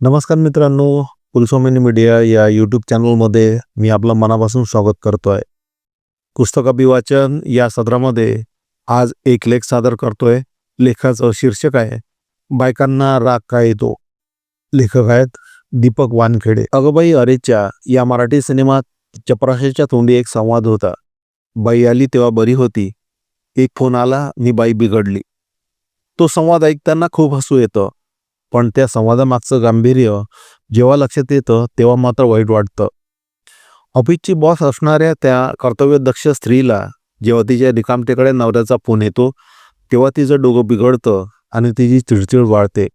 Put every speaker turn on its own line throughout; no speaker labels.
नमस्कार मित्रांनो कुलस्वामिनी मीडिया या यूट्यूब चॅनलमध्ये मी आपलं मनापासून स्वागत करतो पुस्तक अभिवाचन या सदरामध्ये आज एक लेख सादर करतोय. लेखाचं शीर्षक आहे बायकांना राग का येतो? लेखक आहेत दीपक वानखेडे. अगबाई अरेच्या या मराठी सिनेमात चपराशाच्या तोंडी एक संवाद होता. बाई आली तेव्हा बरी होती. एक फोन आला मी बाई बिघडली. तो संवाद ऐकताना खूप हसू येतं. पण त्या संवादामागचं गांभीर्य जेव्हा लक्षात येतं तेव्हा मात्र वाईट वाटतं. ऑफिसची बॉस असणाऱ्या त्या कर्तव्यदक्ष स्त्रीला जेव्हा तिच्या रिकामतेकडे नवऱ्याचा फोन येतो तेव्हा तिचं डोकं बिघडतं आणि तिची चिडचिड वाढते.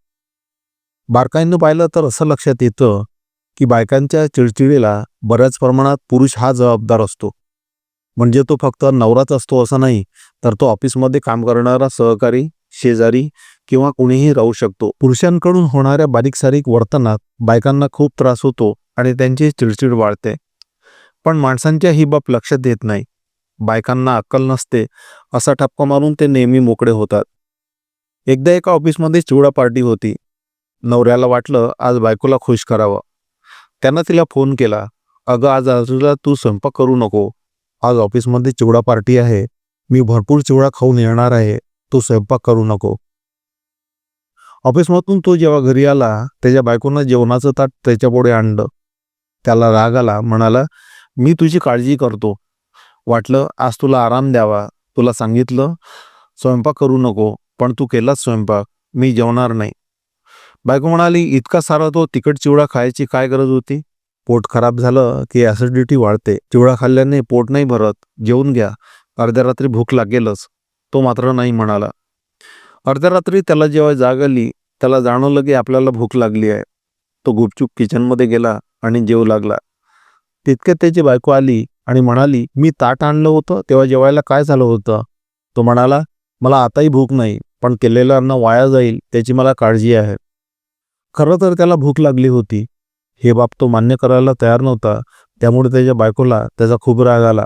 बारकाईनं पाहिलं तर असं लक्षात येतं की बायकांच्या चिडचिडीला बऱ्याच प्रमाणात पुरुष हा जबाबदार असतो. म्हणजे तो फक्त नवराच असतो असं नाही तर तो ऑफिसमध्ये काम करणारा सहकारी शेजारी किंवा कुणीही राहू शकतो. पुरुषांकडून होणाऱ्या बारीक सारीक वर्तनात बायकांना खूप त्रास होतो आणि त्यांची चिडचिड वाढते. पण माणसांच्या ही बाब लक्षात येत नाही. बायकांना अक्कल नसते असा ठपका मारून ते नेहमी मोकळे होतात. एकदा एका ऑफिसमध्ये चिवडा पार्टी होती. नवऱ्याला वाटलं आज बायकोला खुश करावं. त्यानं तिला फोन केला अगं आज आजूला तू स्वयंपाक करू नको. आज ऑफिसमध्ये चिवडा पार्टी आहे. मी भरपूर चिवडा खाऊन येणार आहे. तू स्वयंपाक करू नको. ऑफिसमधून तो जेव्हा घरी आला त्याच्या बायकोनं जेवणाचं ताट त्याच्यापुढे आणलं. त्याला राग आला म्हणाला मी तुझी काळजी करतो. वाटलं आज तुला आराम द्यावा. तुला सांगितलं स्वयंपाक करू नको पण तू केलाच स्वयंपाक. मी जेवणार नाही. बायको म्हणाली इतका सारा तो तिखट चिवडा खायची काय गरज होती? पोट खराब झालं की ॲसिडिटी वाढते. चिवडा खाल्ल्याने पोट नाही भरत. जेवून घ्या. अर्ध्या रात्री भूक लागेलच. तो मात्र नाही म्हणाला. अर्ध्या रात्री त्याला जेव्हा जाग आली त्याला जाणवलं की आपल्याला भूक लागली आहे. तो गुपचूप किचनमध्ये गेला आणि जेवू लागला. तितक्यात त्याची बायको आली आणि म्हणाली मी ताट आणलं होतं तेव्हा जेवायला काय झालं होतं? तो म्हणाला मला आताही भूक नाही पण केलेलं अन्न वाया जाईल त्याची मला काळजी आहे. खरं तर त्याला भूक लागली होती. हे बाब तो मान्य करायला तयार नव्हता. त्यामुळे त्याच्या बायकोला त्याचा खूप राग आला.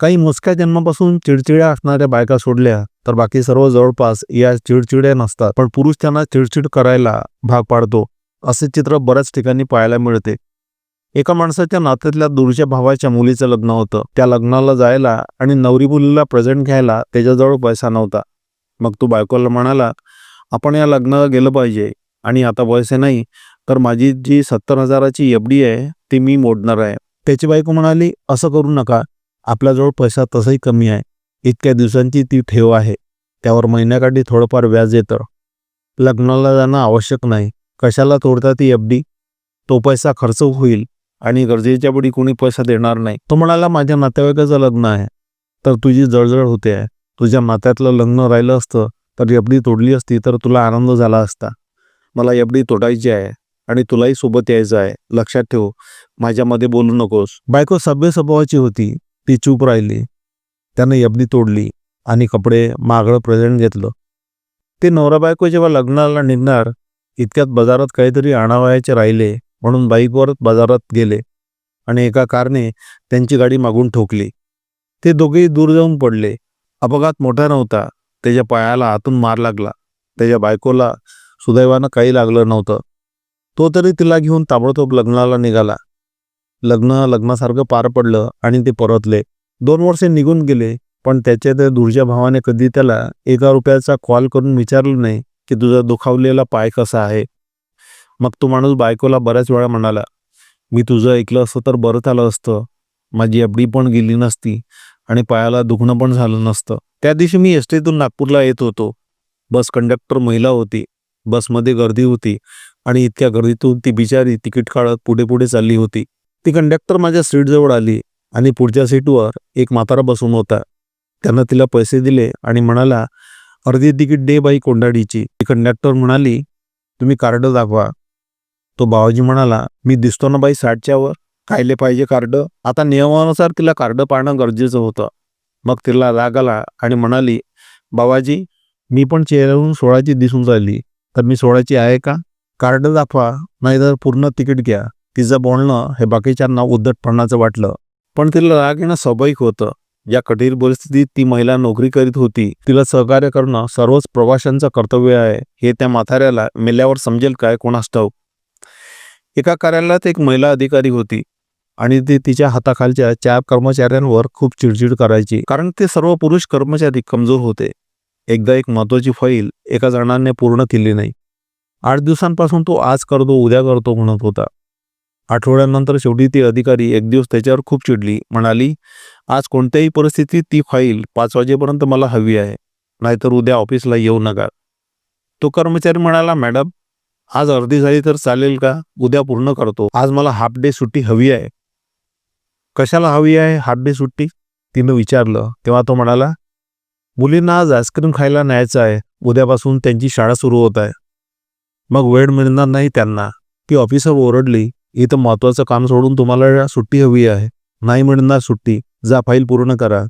काही मोजक्या जन्मापासून चिडचिड्या असणाऱ्या बायका सोडल्या तर बाकी सर्व जवळपास या चिडचिड्या नसतात. पण पुरुष त्यांना चिडचिड करायला भाग पाडतो असे चित्र बऱ्याच ठिकाणी पाहायला मिळते. एका माणसाच्या नात्यातल्या दूरच्या भावाच्या मुलीचं लग्न होतं. त्या लग्नाला जायला आणि नवरी मुलीला प्रेझेंट घ्यायला त्याच्याजवळ पैसा नव्हता. मग तो बायकोला म्हणाला आपण या लग्नाला गेलं पाहिजे आणि आता पैसे नाही तर माझी जी सत्तर हजाराची एफ डी आहे ती मी मोडणार आहे. त्याची बायको म्हणाली असं करू नका. आपल्याजवळ पैसा तसाही कमी आहे. इतक्या दिवसांची ती ठेव आहे. त्यावर महिन्याकाठी थोडंफार व्याज येतं. लग्नाला जाणं आवश्यक नाही. कशाला तोडता ती एफ डी? तो पैसा खर्च होईल आणि गरजेच्या वेळी कोणी पैसा देणार नाही. तो म्हणाला माझ्या नातेवाईकाचं लग्न आहे. तर तुझी जळजळ होते. आहे तुझ्या नात्यातलं लग्न राहिलं असतं. तर एफ डी तोडली असती तर तुला आनंद झाला असता. मला एफ डी तोडायची आहे आणि तुलाही सोबत यायचं आहे. लक्षात ठेव. माझ्यामध्ये बोलू नकोस. बायको सभ्य स्वभावाची होती. ती चूप राहिली. त्यानं एफडी तोडली आणि कपडे मागळं प्रेझेंट घेतलं. ते नवरा बायको जेव्हा लग्नाला निघणार इतक्यात बाजारात काहीतरी आणावयाचे राहिले म्हणून बाईकवर बाजारात गेले आणि एका कारने त्यांची गाडी मागून ठोकली. ते दोघेही दूर जाऊन पडले. अपघात मोठा नव्हता. त्याच्या पायाला आतून मार लागला. त्याच्या बायकोला सुदैवानं काही लागलं नव्हतं. तो तरी तिला घेऊन ताबडतोब लग्नाला निघाला. लग्न लग्नासारखं पार पडलं आणि ते परतले. दोन वर्षे निघून गेले पण त्याच्या त्या दुर्जा भावाने कधी त्याला एका रुपयाचा कॉल करून विचारलं नाही की तुझा दुखावलेला पाय कसा आहे? मग तो माणूस बायकोला बऱ्याच वेळा म्हणाला मी तुझं ऐकलं असतं तर बरं झालं असतं. माझी एफडी पण गेली नसती आणि पायाला दुखणं पण झालं नसतं. त्या दिवशी मी एसटीतून नागपूरला येत होतो. बस कंडक्टर महिला होती. बसमध्ये गर्दी होती आणि इतक्या गर्दीतून ती बिचारी तिकीट काढत पुढे पुढे चालली होती. ती कंडक्टर माझ्या सीटजवळ आली आणि पुढच्या सीटवर एक म्हातारा बसून होता. त्यानं तिला पैसे दिले आणि म्हणाला अर्धी तिकीट दे बाई कोंडाडीची. ती कंडक्टर म्हणाली तुम्ही कार्ड दाखवा. तो बाबाजी म्हणाला मी दिसतो ना बाई साठच्यावर कायले पाहिजे कार्ड आता नियमानुसार तिला कार्ड पाहणं गरजेचं होतं. मग तिला राग आला आणि म्हणाली बाबाजी मी पण चेहऱ्यावरून सोळाची दिसून राहिली. तर मी सोळाची आहे का? कार्ड दाखवा नाहीतर पूर्ण तिकीट घ्या. तिचं बोलणं हे बाकीच्यांना उद्धटपणाचं वाटलं. पण तिला राग येणं स्वाभाविक होतं. या कठीण परिस्थितीत ती महिला नोकरी करीत होती. तिला सहकार्य करणं सर्वच प्रवाशांचं कर्तव्य आहे. हे त्या म्हाताऱ्याला मेल्यावर समजेल काय कोणास ठाऊक. एका कार्यालयात एक महिला अधिकारी होती आणि ती तिच्या हाताखालच्या चार कर्मचाऱ्यांवर खूप चिडचिड करायची. कारण ते सर्व पुरुष कर्मचारी कमजोर होते. एकदा एक महत्वाची फाईल एका जणाने पूर्ण केली नाही. आठ दिवसांपासून तो आज करतो उद्या करतो म्हणत होता. आठवड्यानंतर शेवटी ती अधिकारी एक दिवस त्याच्यावर खूप चिडली. म्हणाली आज कोणत्याही परिस्थितीत ती फाईल पाच वाजेपर्यंत मला हवी आहे. नाहीतर उद्या ऑफिसला येऊ नका. तो कर्मचारी म्हणाला मॅडम आज अर्धी झाली तर चालेल का? उद्या पूर्ण करतो. आज मला हाफ डे सुट्टी हवी आहे. कशाला हवी आहे हाफ डे सुट्टी? तिनं विचारलं. तेव्हा तो म्हणाला मुलींना आज आईस्क्रीम खायला न्यायचं आहे. उद्यापासून त्यांची शाळा सुरू होत आहे. मग वेळ मिळणार नाही त्यांना. ती ऑफिसर ओरडली. इथं महत्वाचं काम सोडून तुम्हाला सुट्टी हवी आहे. नाही मिळणार सुट्टी जा फाईल पूर्ण करा.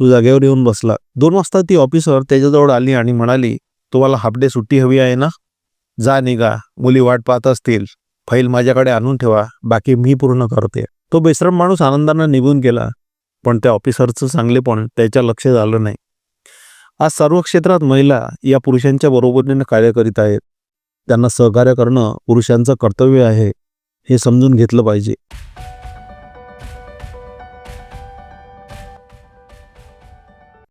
तू जागेवर येऊन बसला. दोन वाजता ती ऑफिसर त्याच्याजवळ आली आणि म्हणाली तुम्हाला हाफ डे सुट्टी हवी आहे ना? जा निघा. मुली वाट पाहत असतील. फाईल माझ्याकडे आणून ठेवा. बाकी मी पूर्ण करते. तो बेसरम माणूस आनंदानं निघून गेला. पण त्या ऑफिसरचं चांगलेपण त्याच्या लक्षात आलं नाही. आज सर्व क्षेत्रात महिला या पुरुषांच्या बरोबरीने कार्य करीत आहेत. त्यांना सहकार्य करणं पुरुषांचं कर्तव्य आहे. हे समजून घेतलं पाहिजे.